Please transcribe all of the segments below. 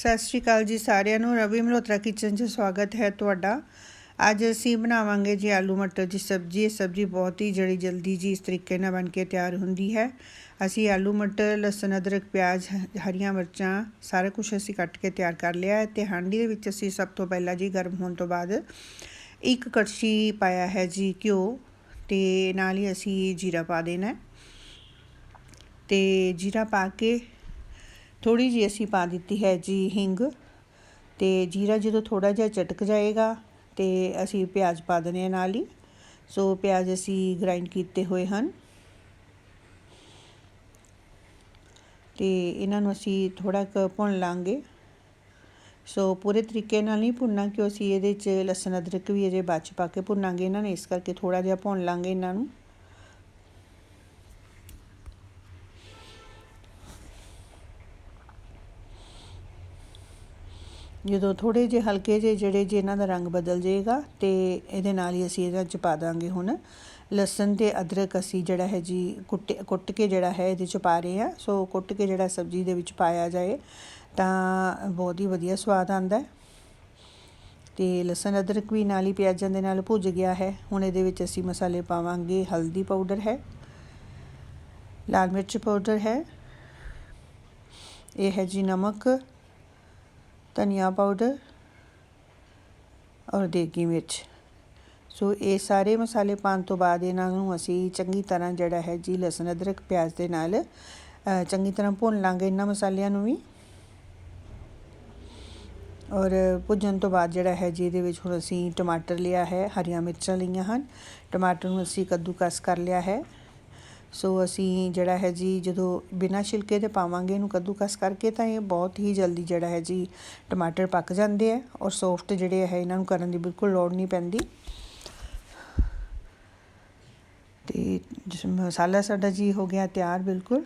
ਸਤਿ ਸ਼੍ਰੀ ਅਕਾਲ ਜੀ ਸਾਰਿਆਂ ਨੂੰ। ਰਵੀ ਮਲਹੋਤਰਾ ਕਿਚਨ 'ਚ ਸਵਾਗਤ ਹੈ ਤੁਹਾਡਾ। ਅੱਜ ਅਸੀਂ ਬਣਾਵਾਂਗੇ ਜੀ ਆਲੂ ਮਟਰ ਦੀ ਸਬਜ਼ੀ। ਇਹ ਸਬਜ਼ੀ ਬਹੁਤ ਹੀ ਜੜੀ ਜਲਦੀ ਜੀ ਇਸ ਤਰੀਕੇ ਨਾਲ ਬਣ ਕੇ ਤਿਆਰ ਹੁੰਦੀ ਹੈ। ਅਸੀਂ ਆਲੂ ਮਟਰ, ਲਸਣ, ਅਦਰਕ, ਪਿਆਜ਼ ਹਰੀਆਂ ਮਿਰਚਾਂ ਸਾਰਾ ਕੁਝ ਅਸੀਂ ਕੱਟ ਕੇ ਤਿਆਰ ਕਰ ਲਿਆ ਹੈ ਤੇ ਹਾਂਡੀ ਦੇ ਵਿੱਚ ਅਸੀਂ ਸਭ ਤੋਂ ਪਹਿਲਾਂ ਜੀ ਗਰਮ ਹੋਣ ਤੋਂ ਬਾਅਦ ਇੱਕ ਕੜਛੀ ਪਾਇਆ ਹੈ ਜੀ ਘਿਓ ਤੇ ਨਾਲ ਹੀ ਅਸੀਂ ਜੀਰਾ ਪਾ ਦੇਣਾ ਹੈ। ਤੇ ਜੀਰਾ ਪਾ ਕੇ ਥੋੜੀ ਜਿਹੀ ਅਸੀਂ ਪਾ ਦਿੱਤੀ ਹੈ ਜੀ ਹਿੰਗ ਤੇ ਜੀਰਾ ਜਦੋਂ ਥੋੜਾ ਜਿਹਾ ਚਟਕ ਜਾਏਗਾ ਤੇ ਅਸੀਂ ਪਿਆਜ਼ ਪਾ ਦਨੇ ਨਾਲ ਹੀ। ਸੋ ਪਿਆਜ਼ ਅਸੀਂ ਗ੍ਰਾਈਂਡ ਕੀਤੇ ਹੋਏ ਹਨ। ਤੇ ਇਹਨਾਂ ਨੂੰ ਅਸੀਂ ਥੋੜਾ ਕੁ ਭੁੰਨ ਲਾਂਗੇ। ਸੋ ਪੂਰੇ ਤਰੀਕੇ ਨਾਲ ਨਹੀਂ ਭੁੰਨਣਾ ਕਿਉਂ ਅਸੀਂ ਇਹਦੇ 'ਚ ਲਸਣ ਅਦਰਕ ਵੀ ਅਜੇ ਬਾਅਦ 'ਚ ਪਾ ਕੇ ਭੁੰਨਾਂਗੇ। ਇਹਨਾਂ ਨੂੰ ਇਸ ਕਰਕੇ ਥੋੜਾ ਜਿਹਾ ਭੁੰਨ ਲਾਂਗੇ ਇਹਨਾਂ ਨੂੰ। ਜਦੋਂ ਥੋੜੇ ਜਿਹੇ ਹਲਕੇ ਜਿਹੇ ਜਿਹੜੇ ਜੇ ਇਹਨਾਂ ਦਾ ਰੰਗ ਬਦਲ ਜਾਏਗਾ ਤੇ ਇਹਦੇ ਨਾਲ ਹੀ ਅਸੀਂ ਇਹਦੇ 'ਚ ਪਾ ਦਾਂਗੇ ਹੁਣ ਲਸਣ ਤੇ ਅਦਰਕ ਅਸੀਂ ਜਿਹੜਾ ਹੈ ਜੀ ਕੁੱਟ ਕੁੱਟ ਕੇ ਜਿਹੜਾ ਹੈ ਇਹਦੇ 'ਚ ਪਾ ਰਹੇ ਹਾਂ। ਸੋ ਕੁੱਟ ਕੇ ਜਿਹੜਾ ਸਬਜ਼ੀ ਦੇ ਵਿੱਚ ਪਾਇਆ ਜਾਏ ਤਾਂ ਬਹੁਤ ਹੀ ਵਧੀਆ ਸਵਾਦ ਆਉਂਦਾ ਹੈ। ਤੇ ਲਸਣ, ਅਦਰਕ ਵੀ ਨਾਲ ਹੀ ਪਿਆਜ਼ਾਂ ਦੇ ਨਾਲ ਭੁੱਜ ਗਿਆ ਹੈ। ਹੁਣ ਇਹਦੇ ਵਿੱਚ ਅਸੀਂ ਮਸਾਲੇ ਪਾਵਾਂਗੇ, ਹਲਦੀ ਪਾਊਡਰ ਹੈ, ਲਾਲ ਮਿਰਚ ਪਾਊਡਰ ਹੈ, ਇਹ ਹੈ ਜੀ ਨਮਕ ਧਨੀਆ ਪਾਊਡਰ ਔਰ ਦੇਗੀ ਮਿਰਚ। ਸੋ ਇਹ ਸਾਰੇ ਮਸਾਲੇ ਪਾਉਣ ਤੋਂ ਬਾਅਦ ਇਹਨਾਂ ਨੂੰ ਅਸੀਂ ਚੰਗੀ ਤਰ੍ਹਾਂ ਜਿਹੜਾ ਹੈ ਜੀ ਲਸਣ, ਅਦਰਕ, ਪਿਆਜ਼ ਦੇ ਨਾਲ ਚੰਗੀ ਤਰ੍ਹਾਂ ਭੁੰਨ ਲਾਂਗੇ ਇਹਨਾਂ ਮਸਾਲਿਆਂ ਨੂੰ ਵੀ। ਔਰ ਭੁੱਜਣ ਤੋਂ ਬਾਅਦ ਜਿਹੜਾ ਹੈ ਜੀ ਇਹਦੇ ਵਿੱਚ ਹੁਣ ਅਸੀਂ ਟਮਾਟਰ ਲਿਆ ਹੈ, ਹਰੀਆਂ ਮਿਰਚਾਂ ਲਈਆਂ ਹਨ। ਟਮਾਟਰ ਨੂੰ ਅਸੀਂ ਕੱਦੂਕਸ ਕਰ ਲਿਆ ਹੈ। ਸੋ ਅਸੀਂ ਜਿਹੜਾ ਹੈ ਜੀ, ਜਦੋਂ ਬਿਨਾਂ ਛਿਲਕੇ ਦੇ ਪਾਵਾਂਗੇ ਇਹਨੂੰ ਕੱਦੂਕਸ ਕਰਕੇ, ਤਾਂ ਇਹ ਬਹੁਤ ਹੀ ਜਲਦੀ ਜਿਹੜਾ ਹੈ ਜੀ, ਟਮਾਟਰ ਪੱਕ ਜਾਂਦੇ ਆ ਔਰ ਸੌਫਟ ਜਿਹੜੇ ਹੈ ਇਹਨਾਂ ਨੂੰ ਕਰਨ ਦੀ ਬਿਲਕੁਲ ਲੋੜ ਨਹੀਂ ਪੈਂਦੀ। ਤੇ ਜਿਸ ਮਸਾਲਾ ਸਾਡਾ ਜੀ ਹੋ ਗਿਆ ਤਿਆਰ ਬਿਲਕੁਲ।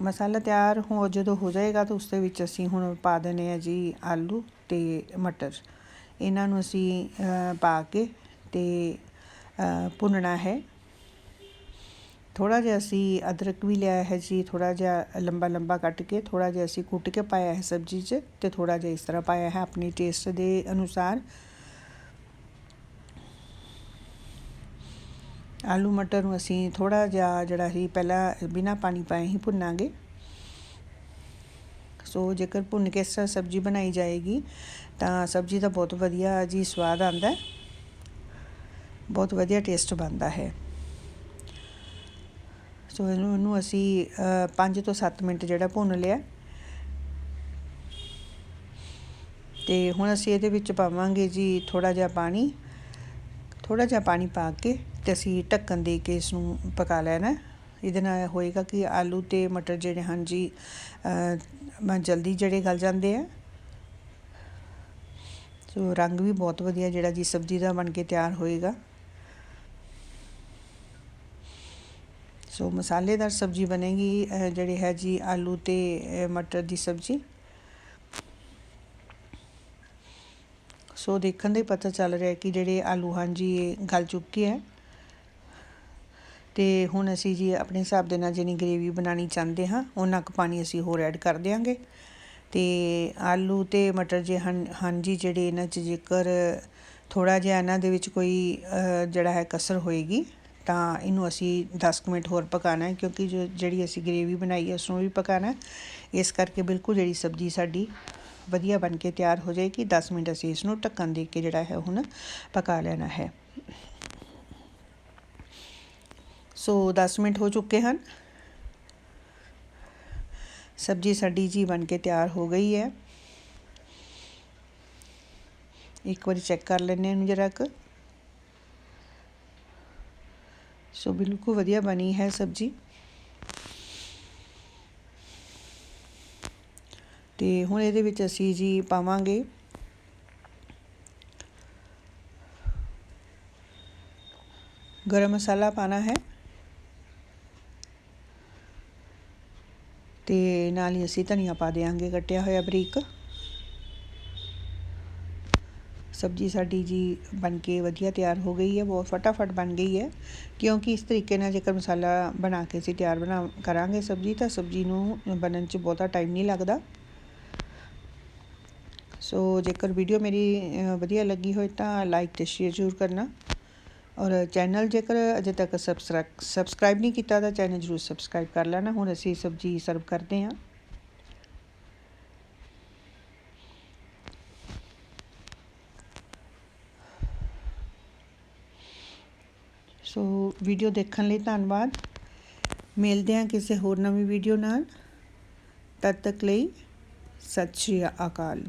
ਮਸਾਲਾ ਤਿਆਰ ਹੋ ਜਦੋਂ ਹੋ ਜਾਏਗਾ, ਤਾਂ ਉਸ ਦੇ ਵਿੱਚ ਅਸੀਂ ਹੁਣ ਪਾ ਦੇਣੇ ਆ ਜੀ ਆਲੂ ਤੇ ਮਟਰ। ਇਹਨਾਂ ਨੂੰ ਅਸੀਂ ਪਾ ਕੇ ਤੇ ਭੁੰਨਣਾ ਹੈ। ਥੋੜਾ ਜਿਹਾ ਅਸੀਂ ਅਦਰਕ ਵੀ ਲਿਆ ਹੈ ਜੀ ਥੋੜਾ ਜਿਹਾ ਲੰਬਾ ਲੰਬਾ ਕੱਟ ਕੇ ਥੋੜਾ ਜਿਹਾ ਅਸੀਂ ਕੁੱਟ ਕੇ ਪਾਇਆ ਹੈ ਸਬਜ਼ੀ 'ਚ ਤੇ ਥੋੜਾ ਜਿਹਾ ਇਸ ਤਰ੍ਹਾਂ ਪਾਇਆ ਹੈ ਆਪਣੀ ਟੇਸਟ ਦੇ ਅਨੁਸਾਰ। ਆਲੂ ਮਟਰ ਨੂੰ ਅਸੀਂ ਥੋੜਾ ਜਿਹਾ ਜਿਹੜਾ ਸੀ ਪਹਿਲਾਂ ਬਿਨਾ ਪਾਣੀ ਪਾਏ ਹੀ ਭੁੰਨਾਂਗੇ। ਸੋ ਜੇਕਰ ਭੁੰਨ ਕੇ ਇਸ ਤਰ੍ਹਾਂ ਸਬਜ਼ੀ ਬਣਾਈ ਜਾਏਗੀ ਤਾਂ ਸਬਜ਼ੀ ਦਾ ਬਹੁਤ ਵਧੀਆ ਜੀ ਸਵਾਦ ਆਉਂਦਾ ਬਹੁਤ ਵਧੀਆ ਟੇਸਟ ਬਣਦਾ ਹੈ। ਸੋ ਇਹਨੂੰ ਇਹਨੂੰ ਅਸੀਂ 5 ਤੋਂ 7 ਮਿੰਟ ਜਿਹੜਾ ਭੁੰਨ ਲਿਆ। ਤੇ ਹੁਣ ਅਸੀਂ ਇਹਦੇ ਵਿੱਚ ਪਾਵਾਂਗੇ ਜੀ ਥੋੜਾ ਜਿਹਾ ਪਾਣੀ। ਥੋੜਾ ਜਿਹਾ ਪਾਣੀ ਪਾ ਕੇ ਤੇ ਅਸੀਂ ਢੱਕਣ ਦੇ ਕੇ ਇਸ ਨੂੰ ਪਕਾ ਲੈਣਾ। ਇਹਦੇ ਨਾਲ ਹੋਏਗਾ ਕਿ ਆਲੂ ਤੇ ਮਟਰ ਜਿਹੜੇ ਹਨ ਜੀ ਮੈਂ ਜਲਦੀ ਜਿਹੜੇ ਗਲ ਜਾਂਦੇ ਆ। ਸੋ ਰੰਗ ਵੀ ਬਹੁਤ ਵਧੀਆ ਜਿਹੜਾ ਜੀ ਸਬਜ਼ੀ ਦਾ ਬਣ ਕੇ ਤਿਆਰ ਹੋਏਗਾ। ਸੋ ਮਸਾਲੇਦਾਰ ਸਬਜ਼ੀ ਬਣੇਗੀ ਜਿਹੜੀ ਹੈ ਜੀ ਆਲੂ ਤੇ ਮਟਰ ਦੀ ਸਬਜ਼ੀ। ਸੋ ਦੇਖਣ ਦੇ ਪਤਾ ਚੱਲ ਰਿਹਾ ਕਿ ਜਿਹੜੇ ਆਲੂ ਹਨ ਜੀ ਇਹ ਗਲ ਚੁੱਕੇ ਹੈ। ਤੇ ਹੁਣ ਅਸੀਂ ਜੀ ਆਪਣੇ ਹਿਸਾਬ ਦੇ ਨਾਲ ਜਿੰਨੀ ਗ੍ਰੇਵੀ ਬਣਾਣੀ ਚਾਹੁੰਦੇ ਹਾਂ, ਉਹਨਾਂ ਕੁ ਪਾਣੀ ਅਸੀਂ ਹੋਰ ਐਡ ਕਰ ਦਿਆਂਗੇ। ਤੇ ਆਲੂ ਤੇ ਮਟਰ ਜੇ ਹਨ ਹਨ ਜੀ ਜਿਹੜੇ ਇਹਨਾਂ 'ਚ ਜੇਕਰ ਥੋੜਾ ਜਿਹਾ ਇਹਨਾਂ ਦੇ ਵਿੱਚ ਕੋਈ ਜਿਹੜਾ ਹੈ ਕਸਰ ਹੋਏਗੀ ਤਾਂ ਇਹਨੂੰ ਅਸੀਂ 10 ਮਿੰਟ ਹੋਰ ਪਕਾਣਾ ਹੈ, ਕਿਉਂਕਿ ਜੋ ਜਿਹੜੀ ਅਸੀਂ ਗ੍ਰੇਵੀ ਬਣਾਈ ਹੈ ਉਸ ਨੂੰ ਵੀ ਪਕਾਣਾ ਇਸ ਕਰਕੇ ਬਿਲਕੁਲ ਜਿਹੜੀ ਸਬਜ਼ੀ ਸਾਡੀ ਵਧੀਆ ਬਣ ਕੇ ਤਿਆਰ ਹੋ ਜਾਏਗੀ। 10 ਮਿੰਟ ਅਸੀਂ ਇਸ ਨੂੰ ਢੱਕਣ ਦੇ ਕੇ ਜਿਹੜਾ ਹੈ, ਹੁਣ ਪਕਾ ਲੈਣਾ ਹੈ। ਸੋ 10 ਮਿੰਟ ਹੋ ਚੁੱਕੇ ਹਨ। ਸਬਜ਼ੀ ਸਾਡੀ ਜੀ ਬਣ ਕੇ ਤਿਆਰ ਹੋ ਗਈ ਹੈ। ਇੱਕ ਵਾਰੀ ਚੈੱਕ ਕਰ ਲੈਣੇ ਇਹਨੂੰ ਜਰਾ ਕੁ। ਸੋ ਬਿਲਕੁਲ ਵਧੀਆ ਬਣੀ ਹੈ ਸਬਜ਼ੀ। ਤੇ ਹੁਣ ਇਹਦੇ ਵਿੱਚ ਅਸੀਂ ਜੀ ਪਾਵਾਂਗੇ ਗਰਮ ਮਸਾਲਾ ਪਾਣਾ ਹੈ। ਤੇ ਨਾਲ ਹੀ ਅਸੀਂ ਧਨੀਆ ਪਾ ਦੇਾਂਗੇ ਕੱਟਿਆ ਹੋਇਆ ਬਰੀਕ। ਸਬਜ਼ੀ ਸਾਡੀ ਜੀ ਬਣ ਕੇ ਵਧੀਆ ਤਿਆਰ ਹੋ ਗਈ ਹੈ, ਬਹੁਤ ਫਟਾਫਟ ਬਣ ਗਈ ਹੈ। ਕਿਉਂਕਿ ਇਸ ਤਰੀਕੇ ਨਾਲ ਜੇਕਰ ਮਸਾਲਾ ਬਣਾ ਕੇ ਅਸੀਂ ਤਿਆਰ ਬਣਾ, ਕਰਾਂਗੇ ਸਬਜ਼ੀ, ਤਾਂ ਸਬਜ਼ੀ ਨੂੰ ਬਣਨ 'ਚ ਬਹੁਤਾ ਟਾਈਮ ਨਹੀਂ ਲੱਗਦਾ। ਸੋ ਜੇਕਰ ਵੀਡੀਓ ਮੇਰੀ ਵਧੀਆ ਲੱਗੀ ਹੋਏ ਤਾਂ ਲਾਈਕ ਤੇ ਸ਼ੇਅਰ ਜ਼ਰੂਰ ਕਰਨਾ। ਔਰ ਚੈਨਲ ਜੇਕਰ ਅਜੇ ਤੱਕ ਸਬਸਕ੍ਰਾਈਬ ਸਬਸਕ੍ਰਾਈਬ ਨਹੀਂ ਕੀਤਾ ਤਾਂ ਚੈਨਲ ਜ਼ਰੂਰ ਸਬਸਕ੍ਰਾਈਬ ਕਰ ਲੈਣਾ। ਹੁਣ ਅਸੀਂ ਸਬਜ਼ੀ ਸਰਵ ਕਰਦੇ ਹਾਂ। ਸੋ ਵੀਡੀਓ ਦੇਖਣ ਲਈ ਧੰਨਵਾਦ। ਮਿਲਦੇ ਹਾਂ ਕਿਸੇ ਹੋਰ ਨਵੀਂ ਵੀਡੀਓ ਨਾਲ। ਤਦ ਤੱਕ ਲਈ ਸਤਿ ਸ਼੍ਰੀ ਅਕਾਲ।